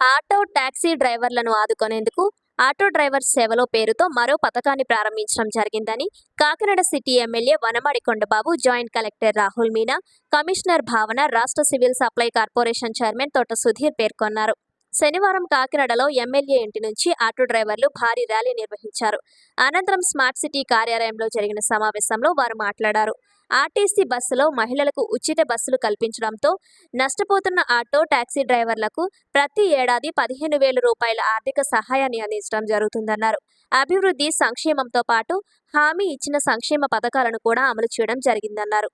Auto taxi డ్రైవర్లను ఆదుకునేందుకు auto driver సేవలో పేరుతో మరో పథకాన్ని ప్రారంభించడం జరిగిందని Kakinada city MLA Vanamadi Kondababu joint collector Rahul Meena commissioner Bhavana రాష్ట్ర సివిల్ సప్లై కార్పొరేషన్ చైర్మన్ తోట సుధీర్ పేర్కొన్నారు. శనివారం కాకినాడలో ఎమ్మెల్యే ఇంటి నుంచి ఆటో డ్రైవర్లు భారీ ర్యాలీ నిర్వహించారు. అనంతరం స్మార్ట్ సిటీ కార్యాలయంలో జరిగిన సమావేశంలో వారు మాట్లాడారు. ఆర్టీసీ బస్సులో మహిళలకు ఉచిత బస్సులు కల్పించడంతో నష్టపోతున్న ఆటో టాక్సీ డ్రైవర్లకు ప్రతి ఏడాది పదిహేను వేల రూపాయల ఆర్థిక సహాయాన్ని అందించడం జరుగుతుందన్నారు. అభివృద్ధి సంక్షేమంతో పాటు హామీ ఇచ్చిన సంక్షేమ పథకాలను కూడా అమలు చేయడం జరిగిందన్నారు.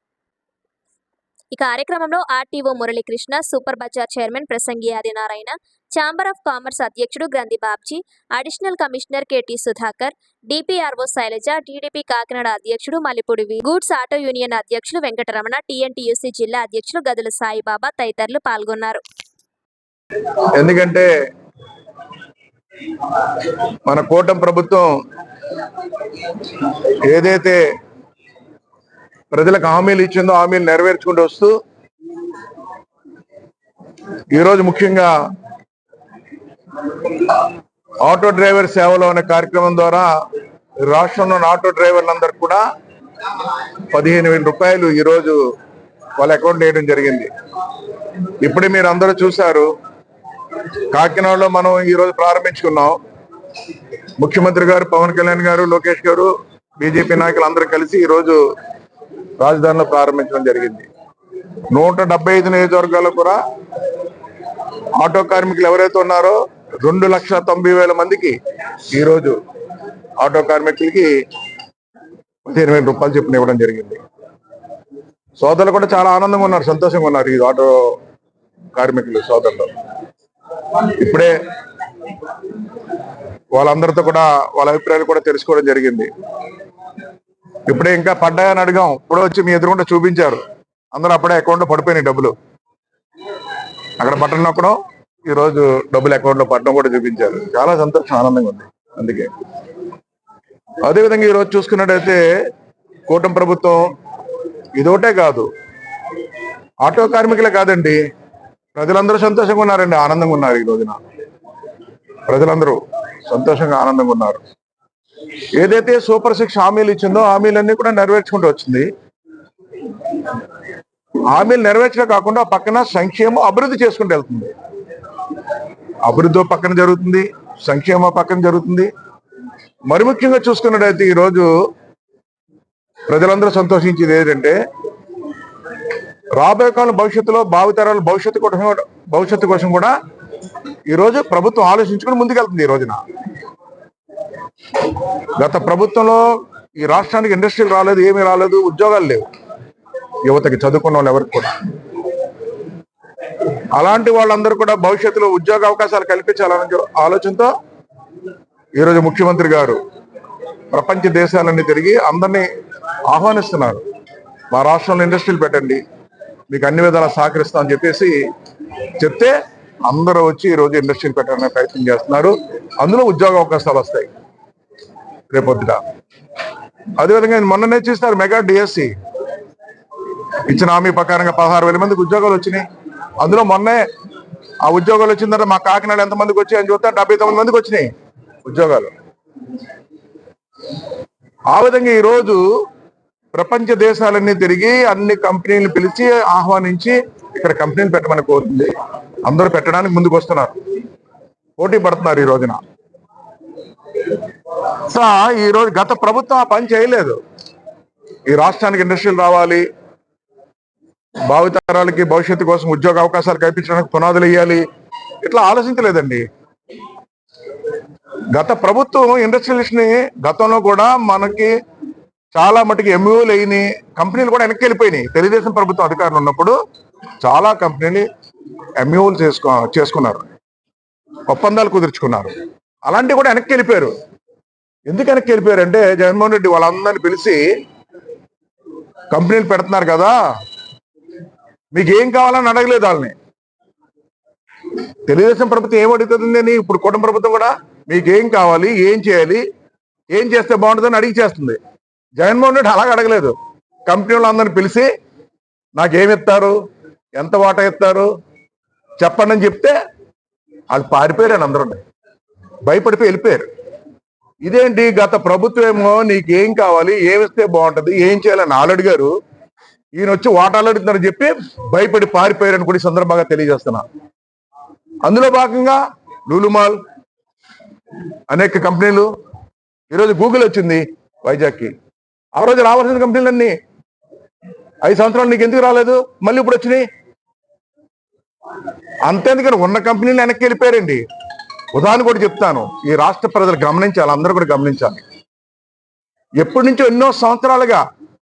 ఈ కార్యక్రమంలో RTO Muralikrishna super bazaar chairman Prasangi Adinarayana chamber of commerce అధ్యక్షుడు Granthi Babji additional commissioner KT Sudhakar DPRO Sailaja TDP Kakinada అధ్యక్షుడు మల్లిపూడి గూడ్స్ ఆటో యూనియన్ అధ్యక్షులు వెంకటరమణ టీఎన్టీయూసీ జిల్లా అధ్యక్షులు గదుల సాయిబాబా తదితరులు పాల్గొన్నారు. ఎందుకంటే మన కూటమి ప్రభుత్వం ఏదైతే ప్రజలకు హామీలు ఇచ్చిందో హామీలు నెరవేర్చుకుంటూ వస్తూ ఈరోజు ముఖ్యంగా ఆటో డ్రైవర్ సేవలో అనే కార్యక్రమం ద్వారా రాష్ట్రంలో ఉన్న ఆటో డ్రైవర్లందరూ కూడా పదిహేను వేల రూపాయలు ఈరోజు వాళ్ళ అకౌంట్ వేయడం జరిగింది. ఇప్పుడే మీరు అందరూ చూశారు కాకినాడలో మనం ఈ రోజు ప్రారంభించుకున్నాం. ముఖ్యమంత్రి గారు పవన్ కళ్యాణ్ గారు లోకేష్ గారు బీజేపీ నాయకులు అందరూ కలిసి ఈరోజు రాజధానిలో ప్రారంభించడం జరిగింది. నూట డెబ్బై ఐదు నియోజకవర్గాల్లో కూడా ఆటో కార్మికులు ఎవరైతే ఉన్నారో రెండు లక్షల తొంభై వేల మందికి ఈరోజు ఆటో కార్మికులకి పదిహేను వేల రూపాయలు చెప్పిన ఇవ్వడం జరిగింది. సోదరులు కూడా చాలా ఆనందంగా ఉన్నారు సంతోషంగా ఉన్నారు ఈ ఆటో కార్మికులు సోదరులు. ఇప్పుడే వాళ్ళందరితో కూడా వాళ్ళ అభిప్రాయాలు కూడా తెలుసుకోవడం జరిగింది. ఇప్పుడే ఇంకా పడ్డాయని అడిగాం. ఇప్పుడు వచ్చి మీ ఎదురుగుండా చూపించారు. అందరూ అప్పుడే అకౌంట్లో పడిపోయినాయి డబ్బులు. అక్కడ బట్టలు నొక్కడం ఈ రోజు డబ్బులు అకౌంట్లో పడడం కూడా చూపించారు. చాలా సంతోషం ఆనందంగా ఉంది. అందుకే. అదేవిధంగా ఈ రోజు చూసుకున్నట్టయితే కూటమి ప్రభుత్వం ఇదొకటే కాదు. ఆటో కార్మికులే కాదండి. ప్రజలందరూ సంతోషంగా ఉన్నారండి. ఆనందంగా ఉన్నారు ఈ రోజున. ప్రజలందరూ సంతోషంగా ఆనందంగా ఉన్నారు. ఏదైతే సూపర్ సిక్స్ హామీలు ఇచ్చిందో హామీలన్నీ కూడా నెరవేర్చుకుంటూ వచ్చింది. హామీలు నెరవేర్చడం కాకుండా పక్కన సంక్షేమం అభివృద్ధి చేసుకుంటూ వెళ్తుంది. అభివృద్ధి పక్కన జరుగుతుంది సంక్షేమ పక్కన జరుగుతుంది. మరి ముఖ్యంగా చూసుకున్నట్టయితే ఈరోజు ప్రజలందరూ సంతోషించేది ఏంటంటే రాబోయే కాలం భవిష్యత్తులో భావితరాలు భవిష్యత్తు కోసం భవిష్యత్తు కోసం కూడా ఈరోజు ప్రభుత్వం ఆలోచించుకుని ముందుకెళ్తుంది ఈ రోజున. గత ప్రభుత్వంలో ఈ రాష్ట్రానికి ఇండస్ట్రీలు రాలేదు ఏమీ రాలేదు ఉద్యోగాలు లేవు. యువతకి చదువుకున్న వాళ్ళు ఎవరికి కూడా. అలాంటి వాళ్ళందరూ కూడా భవిష్యత్తులో ఉద్యోగ అవకాశాలు కల్పించాలనే ఆలోచనతో ఈరోజు ముఖ్యమంత్రి గారు ప్రపంచ దేశాలన్నీ తిరిగి అందరినీ ఆహ్వానిస్తున్నారు. మా రాష్ట్రంలో ఇండస్ట్రీలు పెట్టండి మీకు అన్ని విధాలా సహకరిస్తామని చెప్పేసి చెప్తే అందరూ వచ్చి ఈ రోజు ఇండస్ట్రీలు పెట్టడానికి ప్రయత్నం చేస్తున్నారు. అందులో ఉద్యోగ అవకాశాలు వస్తాయి. రేపొద్దుట. అదేవిధంగా మొన్ననే చూస్తారు మెగా డిఎస్సి. ఇచ్చిన హామీ ప్రకారంగా పదహారు వేల మందికి ఉద్యోగాలు వచ్చినాయి. అందులో మొన్నే ఆ ఉద్యోగాలు వచ్చిన తర్వాత మా కాకినాడ ఎంత మందికి వచ్చాయని చూస్తే డెబ్బై తొమ్మిది మందికి వచ్చినాయి ఉద్యోగాలు. ఆ విధంగా ఈ రోజు ప్రపంచ దేశాలన్నీ తిరిగి అన్ని కంపెనీలు పిలిచి ఆహ్వానించి ఇక్కడ కంపెనీలు పెట్టమని కోరుతుంది. అందరూ పెట్టడానికి ముందుకు వస్తున్నారు పోటీ పడుతున్నారు ఈ రోజున. సో ఈ రోజు గత ప్రభుత్వం ఆ పని చేయలేదు. ఈ రాష్ట్రానికి ఇండస్ట్రీలు రావాలి. భావితరాలకి భవిష్యత్తు కోసం ఉద్యోగ అవకాశాలు కల్పించడానికి పునాదులు వేయాలి. ఇట్లా ఆలోచించలేదండి. గత ప్రభుత్వం ఇండస్ట్రియలిస్ట్ని గతంలో కూడా మనకి చాలా మటుకు ఎంయూలు అయినాయి. కంపెనీలు కూడా వెనక్కి వెళ్ళిపోయినాయి. తెలుగుదేశం ప్రభుత్వం అధికారులు ఉన్నప్పుడు చాలా కంపెనీలు ఎంయూలు చేసుకో చేసుకున్నారు. ఒప్పందాలు కుదుర్చుకున్నారు. అలాంటివి కూడా వెనక్కి వెళ్ళిపోయారు. ఎందుకు వెనక్కి వెళ్ళిపోయారు అంటే జగన్మోహన్ రెడ్డి వాళ్ళందరినీ పిలిచి కంపెనీలు పెడుతున్నారు కదా మీకు ఏం కావాలని అడగలేదు వాళ్ళని. తెలుగుదేశం ప్రభుత్వం ఏం అడుగుతుందని అని ఇప్పుడు కుటుంబ ప్రభుత్వం కూడా మీకు ఏం కావాలి ఏం చేయాలి ఏం చేస్తే బాగుంటుందని అడిగి చేస్తుంది. జగన్మోహన్ రెడ్డి అలాగ అడగలేదు. కంపెనీ వాళ్ళందరినీ పిలిచి నాకేమి ఇస్తారు ఎంత వాటా ఇస్తారు చెప్పండి అని చెప్తే వాళ్ళు పారిపోయారు అందరూ. భయపడిపోయి వెళ్ళిపోయారు. ఇదేంటి గత ప్రభుత్వం ఏమో నీకు ఏం కావాలి ఏమిస్తే బాగుంటుంది ఏం చేయాలని వాళ్ళు అడిగారు. ఈయన వచ్చి వాటాలు అడుగుతున్నారని చెప్పి భయపడి పారిపోయారని కూడా సందర్భంగా తెలియజేస్తున్నా. అందులో భాగంగా లూలుమాల్ అనేక కంపెనీలు ఈరోజు గూగుల్ వచ్చింది వైజాగ్కి. ఆ రోజు రావాల్సిన కంపెనీలన్నీ. ఐదు సంవత్సరాలు నీకు ఎందుకు రాలేదు? మళ్ళీ ఇప్పుడు వచ్చినాయి. అంతేందుకని ఉన్న కంపెనీలు వెనక్కి వెళ్ళిపోయారండి. ఉదాహరణ కూడా చెప్తాను. ఈ రాష్ట్ర ప్రజలు గమనించాలి అందరూ కూడా గమనించాలి. ఎప్పటి నుంచో ఎన్నో సంవత్సరాలుగా